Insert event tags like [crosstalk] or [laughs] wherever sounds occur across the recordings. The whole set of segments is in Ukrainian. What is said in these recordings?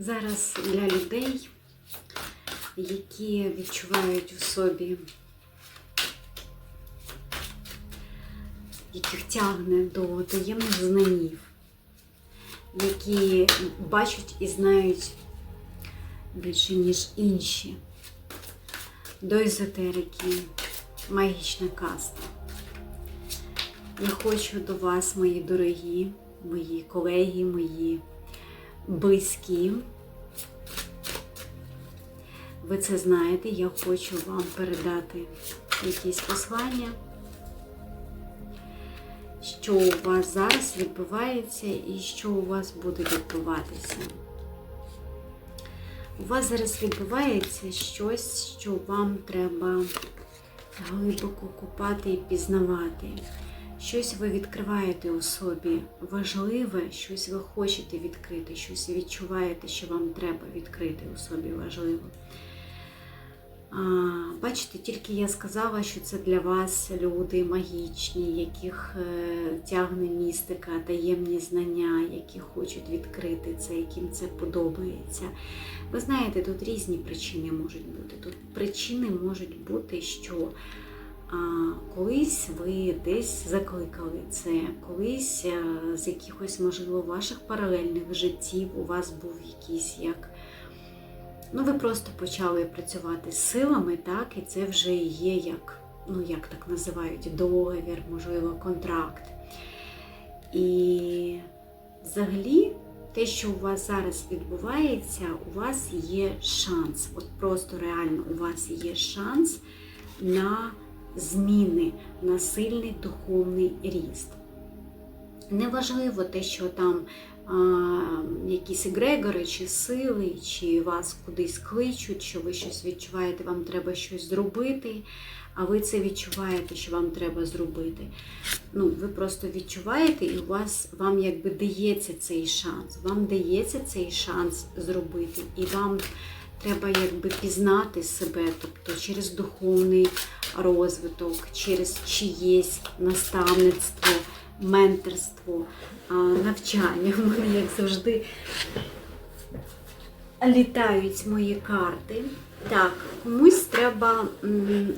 Зараз для людей, які відчувають у собі, яких тягне до таємних знанів, які бачать і знають більше, ніж інші, до езотерики, магічна каста. Я хочу до вас, мої дорогі, мої колеги, мої близькі. Ви це знаєте, я хочу вам передати якісь послання, що у вас зараз відбувається і що у вас буде відбуватися. У вас зараз відбувається щось, що вам треба глибоко купати і пізнавати. Щось ви відкриваєте у собі важливе, щось ви хочете відкрити, щось відчуваєте, що вам треба відкрити у собі важливо. А, Бачите, тільки я сказала, що це для вас люди магічні, яких е, тягне містика, таємні знання, які хочуть відкрити це, яким це подобається. Ви знаєте, тут різні причини можуть бути. Тут причини можуть бути, що колись ви десь закликали це, колись а, з якихось, можливо, ваших паралельних життів у вас був якийсь як. Ну, ви просто почали працювати з силами, так, і це вже є як, ну, як так називають, договір, можливо, контракт. І взагалі, те, що у вас зараз відбувається, у вас є шанс. От просто реально у вас є шанс на зміни, на сильний духовний ріст. Неважливо те, що там а, якісь егрегори, чи сили, чи вас кудись кличуть, що ви щось відчуваєте, вам треба щось зробити, а ви це відчуваєте, що вам треба зробити. Ну, Ви просто відчуваєте, і у вас вам якби дається цей шанс. Вам дається цей шанс зробити. І вам треба якби пізнати себе, тобто через духовний розвиток, через чиєсь наставництво менторство, навчання. У мене, як завжди, літають мої карти. Так, комусь треба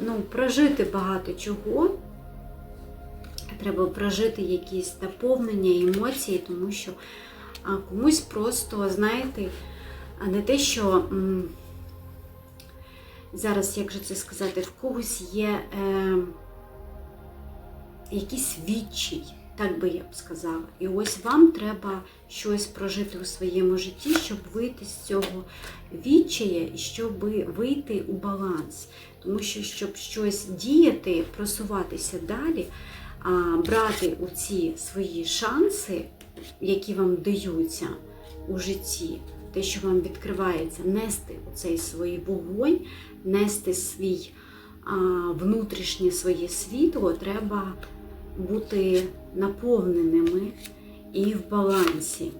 ну, прожити багато чого. Треба прожити якісь наповнення, емоції, тому що комусь просто, знаєте, не те, що зараз, як же це сказати, в когось є е, якийсь відчай так би я б сказала. І ось вам треба щось прожити у своєму житті, щоб вийти з цього відчая і щоб вийти у баланс. Тому що, щоб щось діяти, просуватися далі, брати у ці свої шанси, які вам даються у житті, те, що вам відкривається, нести цей свій вогонь, нести свій внутрішнє своє світло, треба бути наповненими і в балансі.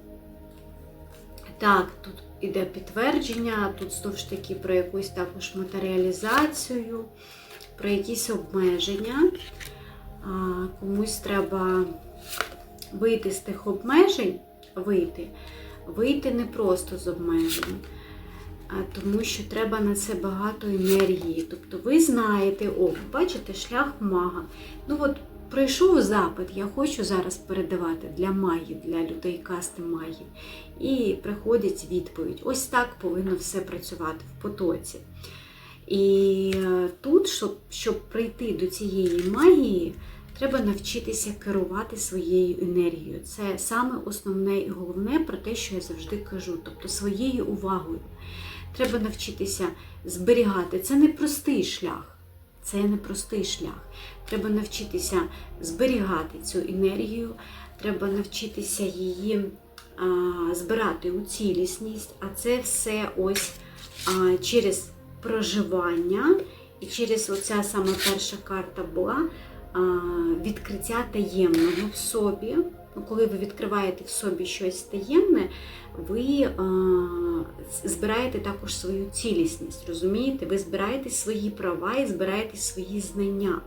Так, тут іде підтвердження, тут знову ж таки про якусь також матеріалізацію, про якісь обмеження. Комусь треба вийти з тих обмежень, вийти, вийти не просто з обмежень, а тому що треба на це багато енергії. Тобто ви знаєте, о, бачите, шлях мага. Ну от Прийшов запит, я хочу зараз передавати для магів, для людей касти магів. І приходить відповідь. Ось так повинно все працювати в потоці. І е, тут, щоб щоб прийти до цієї магії, треба навчитися керувати своєю енергією. Це саме основне і головне про те, що я завжди кажу, тобто своєю увагою. Треба навчитися зберігати. Це не простий шлях. Це непростий шлях. Треба навчитися зберігати цю енергію, треба навчитися її а, збирати у цілісність, а це все ось а, через проживання. І через оця саме перша карта була відкриття таємного в собі. Ну, коли ви відкриваєте в собі щось таємне, ви е, збираєте також свою цілісність, розумієте? Ви збираєте свої права і збираєте свої знання.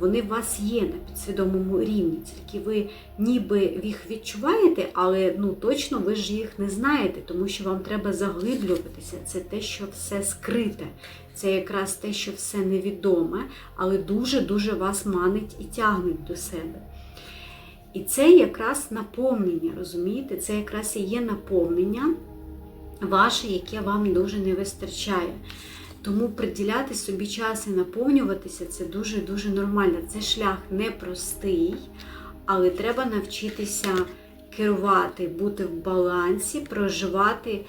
Вони у вас є на підсвідомому рівні, тільки ви ніби їх відчуваєте, але ну точно ви ж їх не знаєте, тому що вам треба заглиблюватися. Це те, що все скрите, це якраз те, що все невідоме, але дуже-дуже вас манить і тягнуть до себе. І це якраз наповнення, розумієте? Це якраз і є наповнення ваше, яке вам дуже не вистачає. Тому приділяти собі час і наповнюватися це дуже-дуже нормально. Це шлях непростий, але треба навчитися керувати, бути в балансі, проживати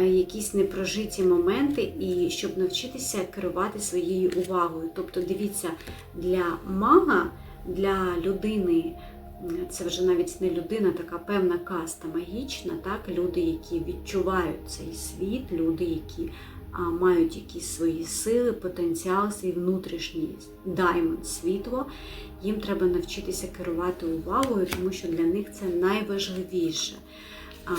е, якісь непрожиті моменти, і щоб навчитися керувати своєю увагою. Тобто, дивіться, для мага, для людини. Це вже навіть не людина, така певна каста магічна, так? люди, які відчувають цей світ, люди, які мають якісь свої сили, потенціал, свій внутрішній даймонд, світло. Їм треба навчитися керувати увагою, тому що для них це найважливіше. А,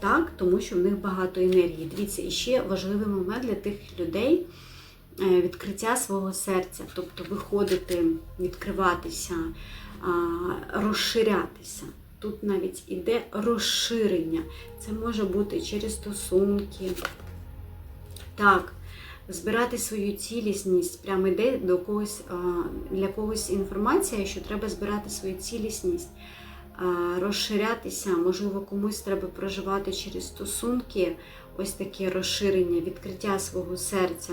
Так, Тому що в них багато енергії. Дивіться, і ще важливий момент для тих людей. е, Відкриття свого серця, тобто виходити, відкриватися, розширятися. Тут навіть іде розширення. Це може бути через стосунки. Так, збирати свою цілісність. Прямо йде до когось, для когось інформація, що треба збирати свою цілісність, розширятися, можливо, комусь треба проживати через стосунки, ось таке розширення, відкриття свого серця.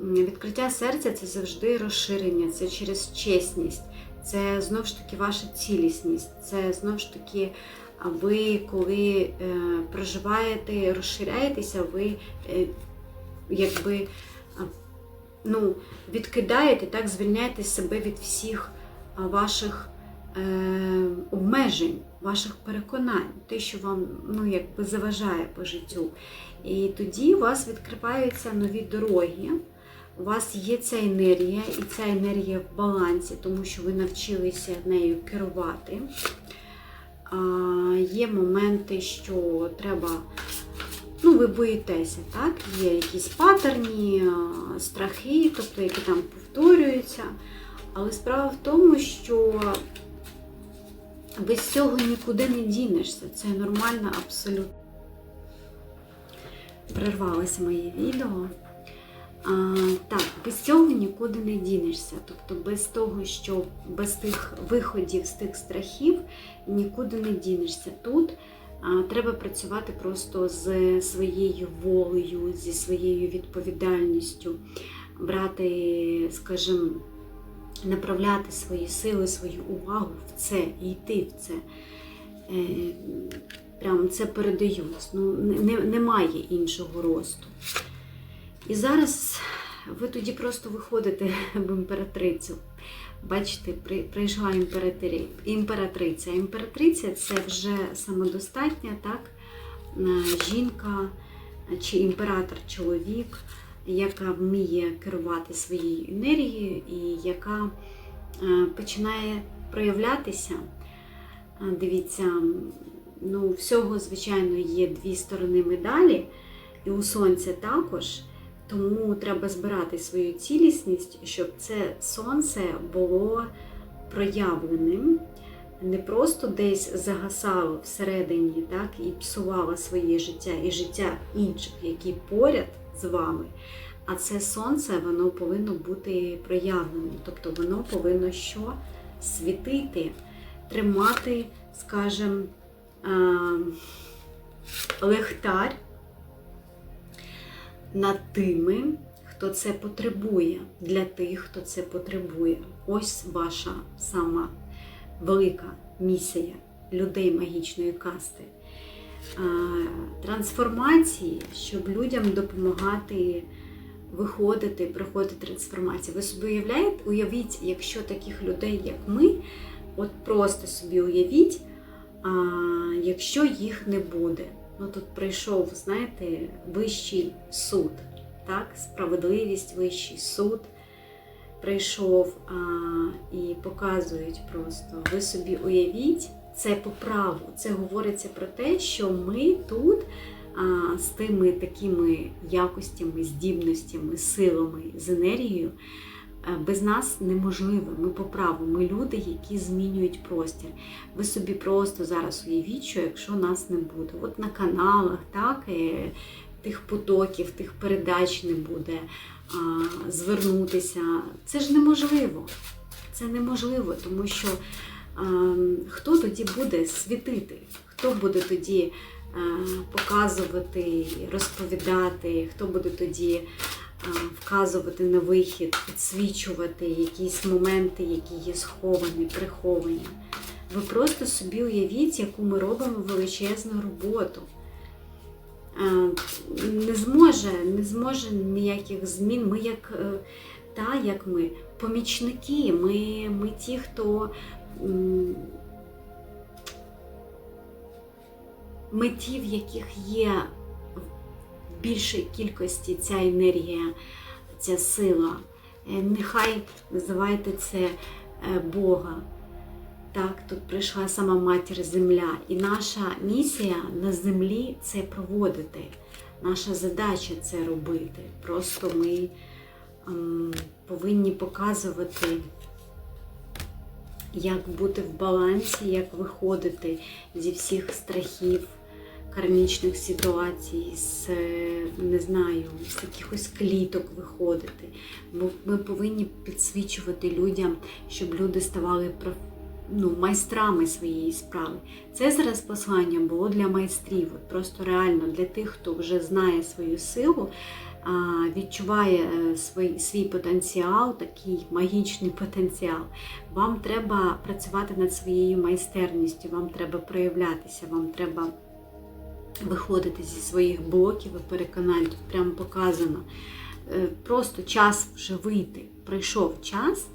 Відкриття серця це завжди розширення, це через чесність це знову ж таки ваша цілісність, це знову ж таки ви, коли е, проживаєте, розширяєтеся, ви е, якби ну, відкидаєте, так, звільняєте себе від всіх ваших е, обмежень, ваших переконань, те, що вам ну, якби заважає по життю. І тоді у вас відкриваються нові дороги у вас є ця енергія, і ця енергія в балансі, тому що ви навчилися нею керувати. Є моменти, що треба, ну, ви боїтеся, так? Є якісь патерні, страхи, тобто, які там повторюються. Але справа в тому, що без цього нікуди не дінешся. Це нормально абсолютно. Прервалося моє відео. А, Так, без цього нікуди не дінешся. Тобто без того, що без тих виходів, з тих страхів нікуди не дінешся. Тут треба працювати просто з своєю волею, зі своєю відповідальністю, брати, скажімо, направляти свої сили, свою увагу в це і йти в це. Е, Прям це передаю. Ну, не, Немає іншого росту. І зараз ви тоді просто виходите [laughs] в імператрицю. Бачите, прийшла імператриця. Імператриця це вже самодостатня так, жінка чи імператор-чоловік, яка вміє керувати своєю енергією і яка е, починає проявлятися. Дивіться, ну, всього, звичайно, є дві сторони медалі, і у сонця також. Тому треба збирати свою цілісність, щоб це сонце було проявленим, не просто десь загасало всередині, так, і псувало своє життя і життя інших, які поряд з вами. А це сонце воно повинно бути проявленим. Тобто воно повинно що? Світити, тримати, скажімо, лехтар над тими, хто це потребує, для тих, хто це потребує. Ось ваша сама велика місія людей магічної касти. Трансформації, щоб людям допомагати виходити, проходити трансформацію. Ви собі уявляєте, уявіть, якщо таких людей, як ми, от просто собі уявіть, якщо їх не буде ну тут прийшов, знаєте, вищий суд, так, справедливість, вищий суд прийшов а, і показують просто. Ви собі уявіть, це по праву. Це говориться про те, що ми тут а, з тими такими якостями, здібностями, силами, з енергією. Е, Без нас неможливо. Ми по праву. Ми люди, які змінюють простір. Ви собі просто зараз уявіть, що якщо нас не буде, от на каналах, так, е, тих потоків, тих передач не буде, а, звернутися. Це ж неможливо. Це неможливо, тому що хто тоді буде світити? Хто буде тоді показувати, розповідати, хто буде тоді вказувати на вихід, підсвічувати якісь моменти, які є сховані, приховані? Ви просто собі уявіть, яку ми робимо величезну роботу. Не зможе, не зможе ніяких змін. Ми як е, та, як ми, помічники, ми, ми ті, хто ми ті, в яких є більшій кількості ця енергія, ця сила. Е, Нехай називайте це е, Бога. Так, тут прийшла сама матір Земля, і наша місія на землі це проводити. Наша задача це робити. Просто ми ем, повинні показувати, як бути в балансі, як виходити зі всіх страхів, кармічних ситуацій, з не знаю, з якихось кліток виходити. Бо ми повинні підсвічувати людям, щоб люди ставали ну, майстрами своєї справи. Це зараз послання було для майстрів, просто реально для тих, хто вже знає свою силу, відчуває е, свій, свій потенціал, такий магічний потенціал. Вам треба працювати над своєю майстерністю, вам треба проявлятися, вам треба виходити зі своїх блоків і переконань. Тут прямо показано. Е, Просто час вже вийти. Прийшов час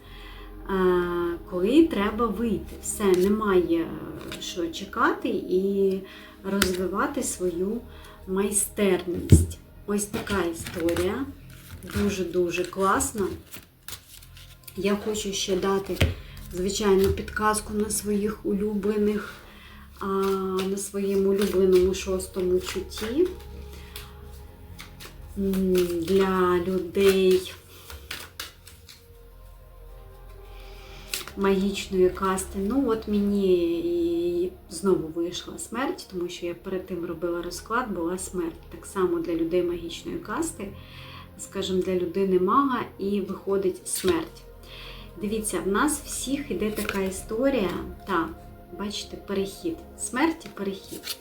е, коли треба вийти. Все, немає е, що чекати і розвивати свою майстерність. Ось така історія. Дуже-дуже класна. Я хочу ще дати, звичайно, підказку на своїх улюблених, а, на своєму улюбленому шостому чутті. Для людей магічної касти. Ну, от мені і знову вийшла смерть, тому що я перед тим робила розклад, була смерть. Так само для людей магічної касти, скажімо, для людини мага, і виходить смерть. Дивіться, в нас всіх іде така історія, та, бачите, перехід. Смерть і перехід.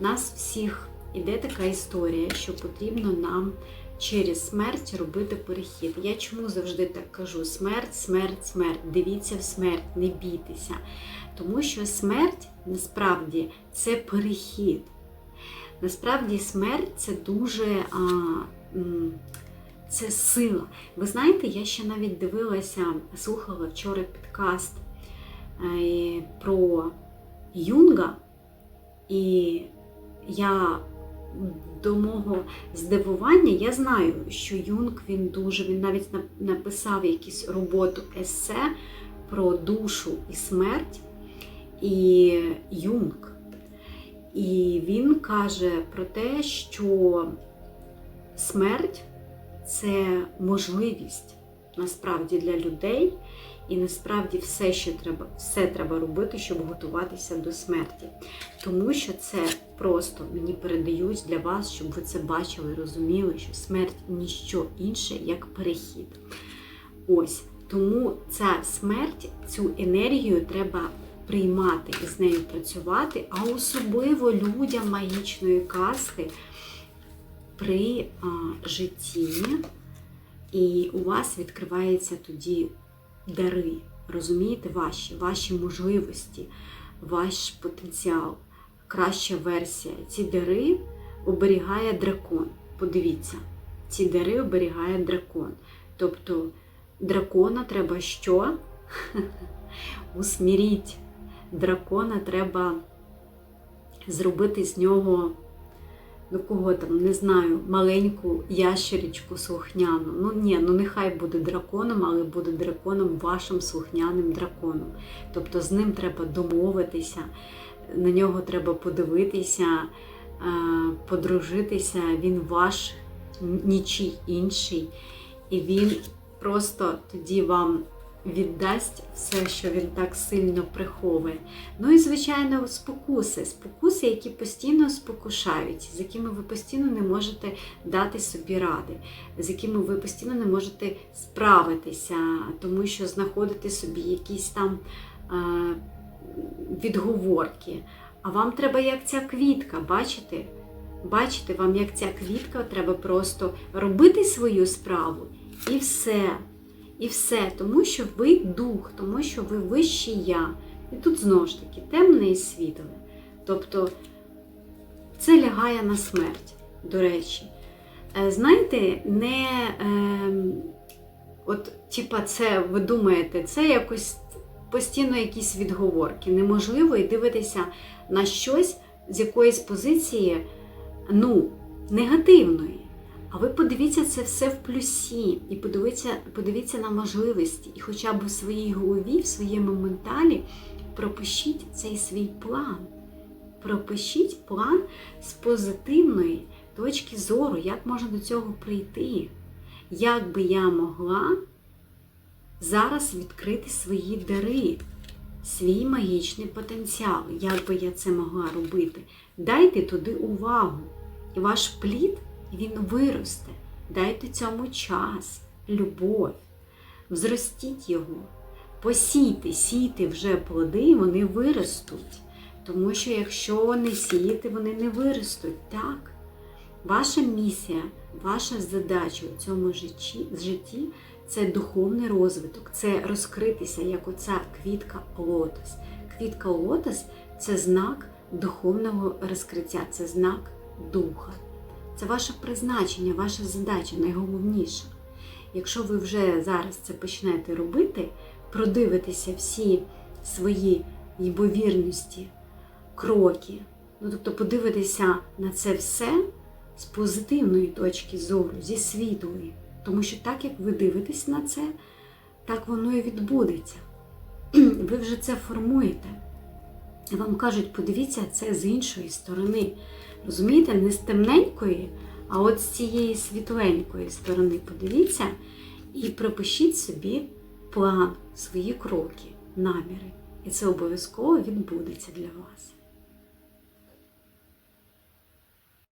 Нас всіх іде така історія, що потрібно нам через смерть робити перехід. Я чому завжди так кажу: смерть, смерть, смерть. Дивіться в смерть, не бійтеся. Тому що смерть насправді це перехід. Насправді смерть це дуже а, це сила. Ви знаєте, я ще навіть дивилася, слухала вчора підкаст про Юнга, і я до мого здивування, я знаю, що Юнг він дуже, він навіть написав якусь роботу есе про душу і смерть і Юнг. І він каже про те, що смерть це можливість насправді для людей, і насправді все, що треба, все треба робити, щоб готуватися до смерті. Тому що це просто мені передають для вас, щоб ви це бачили, розуміли, що смерть ніщо інше, як перехід. Ось. Тому ця смерть, цю енергію треба приймати і з нею працювати, а особливо людям магічної касти при а, житті. І у вас відкриваються тоді дари, розумієте, ваші, ваші можливості, ваш потенціал, краща версія. Ці дари оберігає дракон. Подивіться, ці дари оберігає дракон. Тобто дракона треба що? [laughs] Усміріть. Дракона треба зробити з нього ну кого там, не знаю, маленьку ящерічку слухняну. Ну ні, ну нехай буде драконом, але буде драконом вашим слухняним драконом. Тобто з ним треба домовитися, на нього треба подивитися, е, подружитися, він ваш, нічий інший. І він просто тоді вам віддасть все, що він так сильно приховує. Ну і, звичайно, спокуси. Спокуси, які постійно спокушають, з якими ви постійно не можете дати собі ради, з якими ви постійно не можете справитися, тому що знаходите собі якісь там відговорки. А вам треба як ця квітка, бачите? Бачите, вам як ця квітка, треба просто робити свою справу і все. І все, тому що ви дух, тому що ви вищий я. І тут знову ж таки темне і світле. Тобто це лягає на смерть, до речі. Е, Знаєте, не е, от, типа, це ви думаєте, це якось постійно якісь відговорки. Неможливо і дивитися на щось з якоїсь позиції, ну, негативної. А ви подивіться це все в плюсі і подивіться, подивіться на можливості. І хоча б в своїй голові, в своєму менталі пропишіть цей свій план. Пропишіть план з позитивної точки зору, як можна до цього прийти. Як би я могла зараз відкрити свої дари, свій магічний потенціал, як би я це могла робити. Дайте туди увагу. І ваш плід він виросте. Дайте цьому час, любов, взростіть його, посійте, сійте вже плоди, і вони виростуть. Тому що якщо не сіяти, вони не виростуть. Так? Ваша місія, ваша задача у цьому житті, житті це духовний розвиток, це розкритися, як оця квітка лотос. Квітка лотос це знак духовного розкриття, це знак духа. Це ваше призначення, ваша задача найголовніша. Якщо ви вже зараз це почнете робити, продивитеся всі свої ймовірності, кроки, ну тобто подивитися на це все з позитивної точки зору, зі світлої. Тому що так, як ви дивитесь на це, так воно і відбудеться. [clears throat] Ви вже це формуєте. Вам кажуть, подивіться це з іншої сторони. Розумієте, не з темненької, а от з цієї світленької сторони подивіться і пропишіть собі план, свої кроки, наміри. І це обов'язково відбудеться для вас.